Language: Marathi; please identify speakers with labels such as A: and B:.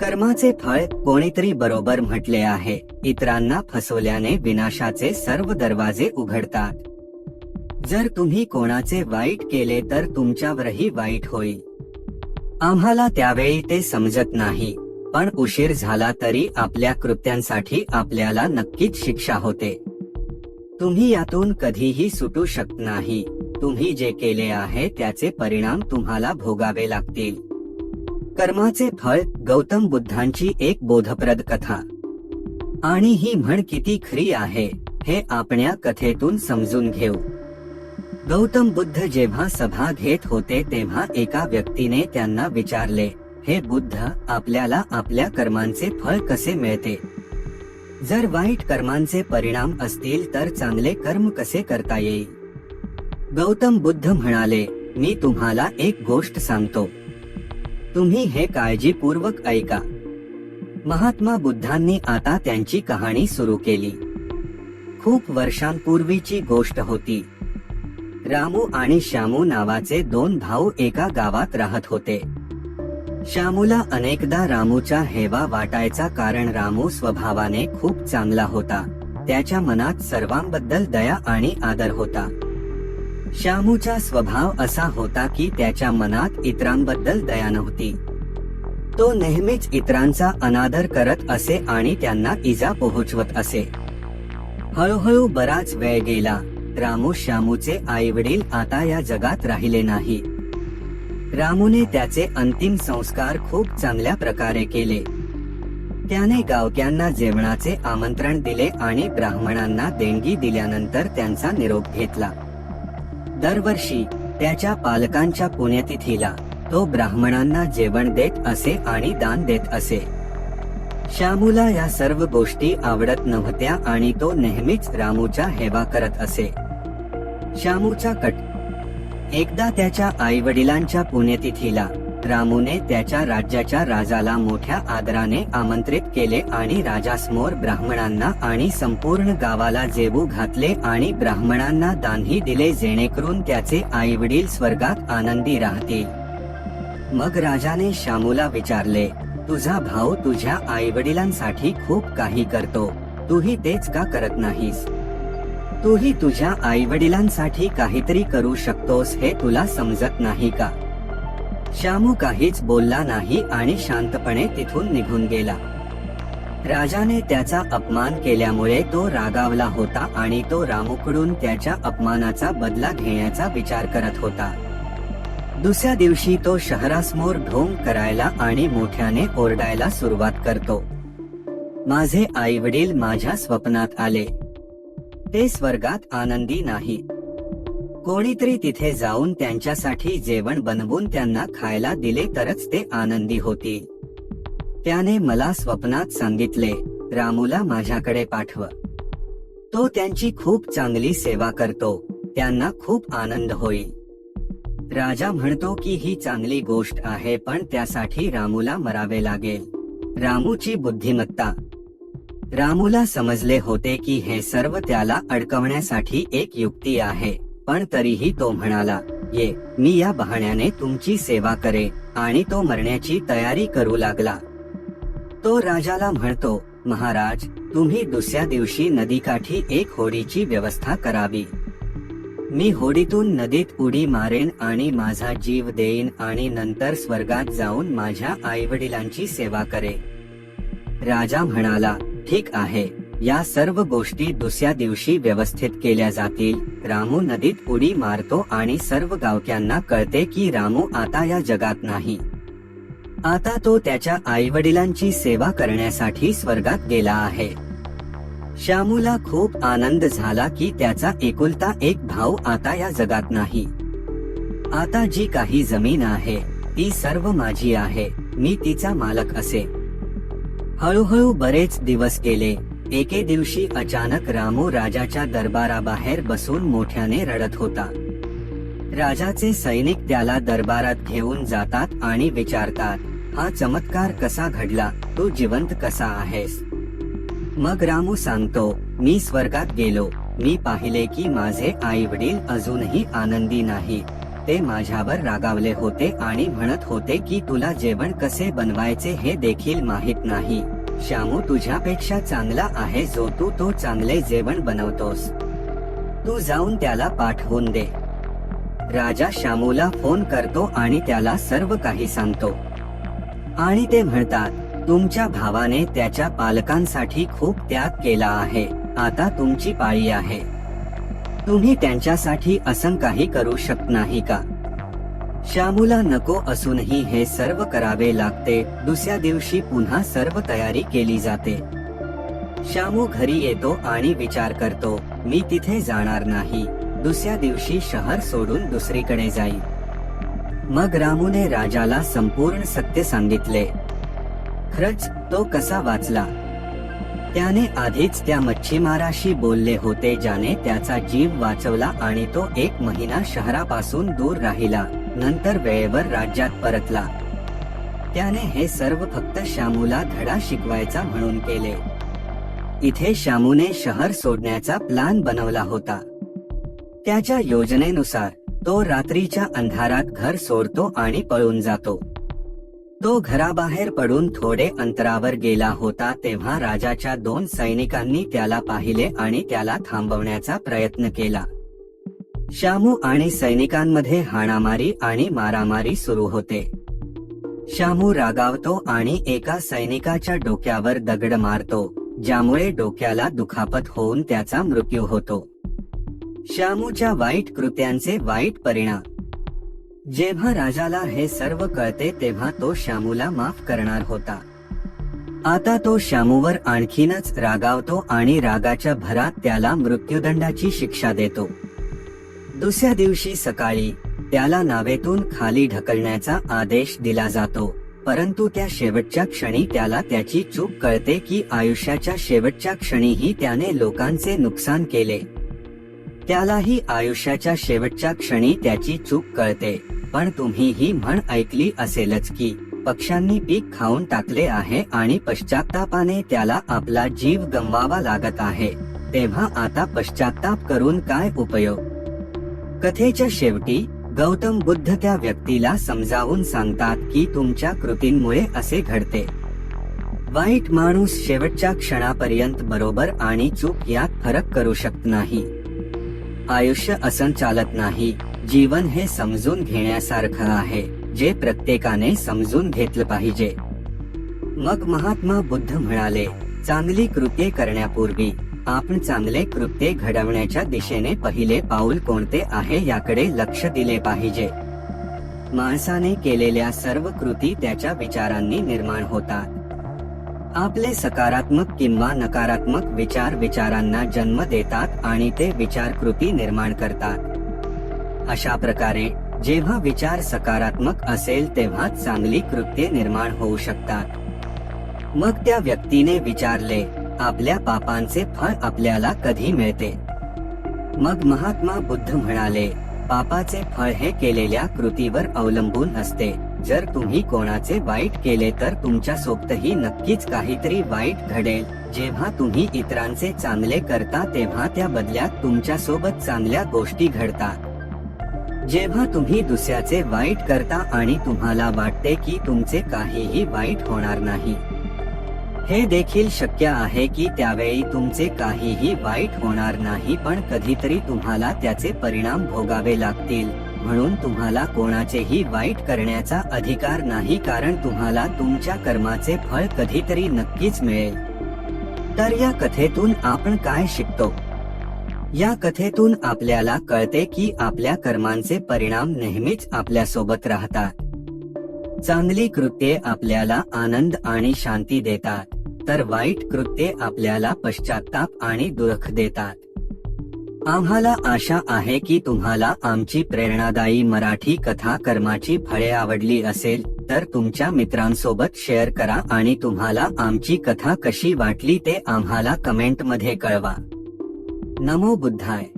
A: कर्माचे फळ कोणीतरी बरोबर म्हटले आहे. इतरांना फसवल्याने विनाशाचे सर्व दरवाजे उघडतात. जर तुम्ही कोणाचे वाईट केले तर तुमच्यावरही वाईट होईल. आम्हाला त्यावेळी ते समजत नाही. पण उशीर झाला तरी आपल्या कृत्यांसाठी आपल्याला नक्कीच शिक्षा होते. तुम्ही यातून कधीही सुटू शकत नाही. तुम्ही जे केले आहे त्याचे परिणाम तुम्हाला भोगावे लागतील. कर्माचे फळ गौतम बुद्धांची एक बोधप्रद कथा. आणि ही म्हण किती खरी आहे हे आपण्या कथेतून समजून घेऊ. गौतम बुद्ध जेव्हा सभा घेत होते तेव्हा एका व्यक्तीने त्यांना विचारले हे बुद्ध आपल्याला आपल्या कर्मांचे फळ कसे मिळते? जर वाईट कर्मांचे परिणाम असतील तर चांगले कर्म कसे करता येईल? गौतम बुद्ध म्हणाले मी तुम्हाला एक गोष्ट सांगतो. तुम्ही हे काळजीपूर्वक ऐका. महात्मा बुद्धांनी आता त्यांची कहाणी सुरू केली. खूप वर्षांपूर्वीची गोष्ट होती. रामू आणि श्यामू नावाचे दोन भाऊ एका गावात राहत होते. श्यामूला अनेकदा रामूचा हेवा वाटायचा कारण रामू स्वभावाने खूप चांगला होता. त्याच्या मनात सर्वांबद्दल दया आणि आदर होता. श्यामूचा स्वभाव असा होता की त्याच्या मनात इतरांबद्दल दया नव्हती. तो नेहमीच इतरांचा अनादर करत असे आणि त्यांना इजा पोहोचवत असे. हळूहळू बराच वेळ गेला. रामू श्यामूचे आई वडील आता या जगात राहिले नाही. रामूने त्याचे अंतिम संस्कार खूप चांगल्या प्रकारे केले. त्याने गावक्यांना जेवणाचे आमंत्रण दिले आणि ब्राह्मणांना देणगी दिल्यानंतर त्यांचा निरोप घेतला. दरवर्षी त्याच्या पालकांच्या पुण्यतिथीला तो ब्राह्मणांना जेवण देत असे आणि दान देत असे. श्यामूला या सर्व गोष्टी आवडत नव्हत्या आणि तो नेहमीच रामूच्या हेवा करत असे. श्यामूचा कट. एकदा त्याच्या आई वडिलांच्या पुण्यतिथीला रामूने त्याच्या राज्याच्या राजाला मोठ्या आदराने आमंत्रित केले आणि राजासमोर ब्राह्मणांना आणि संपूर्ण गावाला जेवू घातले आणि ब्राह्मणांना दानही दिले जेणेकरून त्याचे आई वडील स्वर्गात आनंदी राहतील. मग राजाने श्यामूला विचारले तुझा भाऊ तुझ्या आई वडिलांसाठी खूप काही करतो. तूही तेच का करत नाहीस? तूही तुझ्या आई वडिलांसाठी काहीतरी करू शकतोस हे तुला समजत नाही का? श्यामू काहीच बोलला नाही आणि शांतपणे तिथून निघून गेला. राजाने त्याचा अपमान केल्यामुळे तो रागावला होता आणि तो रामूकडून त्याच्या अपमानाचा बदला घेण्याचा विचार करत होता. दुसऱ्या दिवशी तो शहरासमोर ढोंग करायला आणि मोठ्याने ओरडायला सुरुवात करतो. माझे आई वडील माझ्या स्वप्नात आले. ते स्वर्गात आनंदी नाही. कोणीतरी तिथे जाऊन त्यांच्यासाठी जेवण बनवून त्यांना खायला दिले तरच ते आनंदी होतील त्याने मला स्वप्नात सांगितले रामूला माझ्याकडे पाठव. तो त्यांची खूप चांगली सेवा करतो त्यांना खूप आनंद होईल. राजा म्हणतो की ही चांगली गोष्ट आहे पण त्यासाठी रामूला मरावे लागेल. रामूची बुद्धिमत्ता. रामूला समजले होते की हे सर्व त्याला अडकवण्यासाठी एक युक्ती आहे. पण तरीही तो म्हणाला ये मी या बहाण्याने तुमची सेवा करे. आणि तो मरण्याची तयारी करू लागला. तो राजाला म्हणतो महाराज तुम्ही दुसऱ्या दिवशी नदीकाठी एक होडीची व्यवस्था करावी. मी होडीतून नदीत उडी मारेन आणि माझा जीव देईन आणि नंतर स्वर्गात जाऊन माझ्या आई वडिलांची सेवा करे. राजा म्हणाला ठीक आहे. या सर्व गोष्टी दुसऱ्या दिवशी व्यवस्थित केल्या जातील. रामू नदीत उडी मारतो आणि सर्व गावक्यांना कळते की रामू आता या जगात नाही. आता तो त्याच्या आई वडिलांची सेवा करण्यासाठी स्वर्गात गेला आहे. श्यामूला खूप आनंद झाला की त्याचा एकुलता एक भाऊ आता या जगात नाही. आता जी काही जमीन आहे ती सर्व माझी आहे मी तिचा मालक असे. हळूहळू बरेच दिवस गेले एके दिवशी अचानक रामू राजाच्या दरबाराबाहेर बसून मोठ्याने रडत होता. राजाचे सैनिक त्याला दरबारात घेऊन जातात आणि विचारतात हा चमत्कार कसा घडला? तू जिवंत कसा आहेस? मग रामू सांगतो मी स्वर्गात गेलो. मी पाहिले की माझे आई वडील अजूनही आनंदी नाही. ते माझ्यावर रागावले होते आणि म्हणत होते की तुला जेवण कसे बनवायचे हे देखील माहीत नाही. श्यामू तुझ्यापेक्षा चांगला आहे जो तू तो चांगले जेवण बनवतोस. तू जाऊन त्याला पाठवून दे. राजा श्यामूला फोन करतो आणि त्याला सर्व काही सांगतो. आणि ते म्हणतात तुमच्या भावाने त्याच्या पालकांसाठी खूप त्याग केला आहे. आता तुमची पाळी आहे. तुम्ही त्यांच्यासाठी असं काही करू शकत नाही का? श्यामूला नको असूनही हे सर्व करावे लागते. दुसऱ्या दिवशी पुन्हा सर्व तयारी केली जाते. श्यामू घरी येतो आणि विचार करतो मी तिथे जाणार नाही. दुसऱ्या दिवशी शहर सोडून दुसरीकडे जाईल. मग रामूने राजाला संपूर्ण सत्य सांगितले. खरंच तो कसा वाचला? त्याने आधीच त्या मच्छीमाराशी बोलले होते ज्याने त्याचा जीव वाचवला आणि तो एक महिना शहरापासून दूर राहिला. नंतर वेळेवर राज्यात परतला. त्याने हे सर्व फक्त श्यामूला धडा शिकवायचा म्हणून केले. इथे श्यामूने शहर सोडण्याचा प्लान बनवला होता. त्याच्या योजनेनुसार तो रात्रीच्या अंधारात घर सोडतो आणि पळून जातो. तो घराबाहेर पडून थोडे अंतरावर गेला होता तेव्हा राजाच्या दोन सैनिकांनी त्याला पाहिले आणि त्याला थांबवण्याचा प्रयत्न केला. श्यामू आणि सैनिकांमध्ये हाणामारी आणि मारामारी सुरू होते. श्यामू रागावतो आणि एका सैनिकाच्या डोक्यावर दगड मारतो ज्यामुळे डोक्याला दुखापत होऊन त्याचा मृत्यू होतो. श्यामूच्या वाईट कृत्यांचे वाईट परिणाम. जेव्हा राजाला हे सर्व कळते तेव्हा तो श्यामूला माफ करणार होता. आता तो श्यामूवर आणखीनच रागावतो आणि रागाच्या भरात त्याला मृत्यूदंडाची शिक्षा देतो. दुसऱ्या दिवशी सकाळी त्याला नावेतून खाली ढकलण्याचा आदेश दिला जातो. परंतु त्या शेवटच्या क्षणी त्याला त्याची चूक कळते की आयुष्याच्या शेवटच्या क्षणीही त्याने लोकांचे नुकसान केले. त्यालाही आयुष्याच्या शेवटच्या क्षणी त्याची चूक कळते. पण तुम्ही ही म्हण ऐकली असेलच की पक्ष्यांनी पीक खाऊन टाकले आहे आणि पश्चातापाने त्याला आपला जीव गमवावा लागत आहे. तेव्हा आता पश्चाताप करून काय उपयोग? कथेच्या शेवटी गौतम बुद्ध त्या व्यक्तीला समजावून सांगतात की तुमच्या कृतींमुळे असे घडते. वाईट माणूस शेवटच्या क्षणापर्यंत बरोबर आणि चूक यात फरक करू शकत नाही. आयुष्य असं चालत नाही जीवन हे समजून घेण्यासारखं आहे जे प्रत्येकाने समजून घेतलं पाहिजे. मग महात्मा बुद्ध म्हणाले चांगली कृत्ये करण्यापूर्वी आपण चांगले कृत्ये घडवण्याच्या दिशेने पहिले पाऊल कोणते आहे याकडे लक्ष दिले पाहिजे. माणसाने केलेल्या सर्व कृती त्याच्या विचारांनी निर्माण होतात. आपले सकारात्मक किंवा नकारात्मक विचार विचारांना जन्म देतात आणि ते विचार कृती निर्माण करतात. अशा प्रकारे जेव्हा विचार सकारात्मक असेल तेव्हा चांगली कृत्ये निर्माण होऊ शकतात. मग त्या व्यक्तीने विचारले आपल्या पापांचे फळ आपल्याला कधी मिळते? मग महात्मा बुद्ध म्हणाले पापाचे फळ हे केलेल्या कृतीवर अवलंबून असते. जर तुम्ही कोणाचे वाईट केले तर तुमच्या सोबतही नक्कीच काहीतरी वाईट घडेल. जेव्हा तुम्ही इतरांचे चांगले करता तेव्हा त्या बदल्यात तुमच्यासोबत चांगल्या गोष्टी घडतात. जेव्हा तुम्ही दुसऱ्याचे वाईट करता आणि तुम्हाला वाटते की तुमचे काहीही वाईट होणार नाही हे देखील शक्य आहे की त्यावेळी तुमचे काहीही वाईट होणार नाही पण कधीतरी तुम्हाला त्याचे परिणाम भोगावे लागतील. म्हणून तुम्हाला कोणाचेही वाईट करण्याचा अधिकार नाही कारण तुम्हाला तुमच्या कर्माचे फळ कधीतरी नक्कीच मिळेल. तर या कथेतून आपण काय शिकतो? या कथेतून आपल्याला कळते की आपल्या कर्मांचे परिणाम नेहमीच आपल्यासोबत राहतात. चांगली कृत्ये आपल्याला आनंद आणि शांती देतात. तर वाईट कृत्ये आपल्याला पश्चाताप आणि दुःख देतात. आम्हाला आशा आहे की तुम्हाला आमची प्रेरणादायी मराठी कथा कर्माची फळे आवडली असेल तर तुमच्या मित्रांसोबत शेअर करा आणि तुम्हाला आमची कथा कशी वाटली ते आम्हाला कमेंटमध्ये कळवा. नमो बुद्धाय.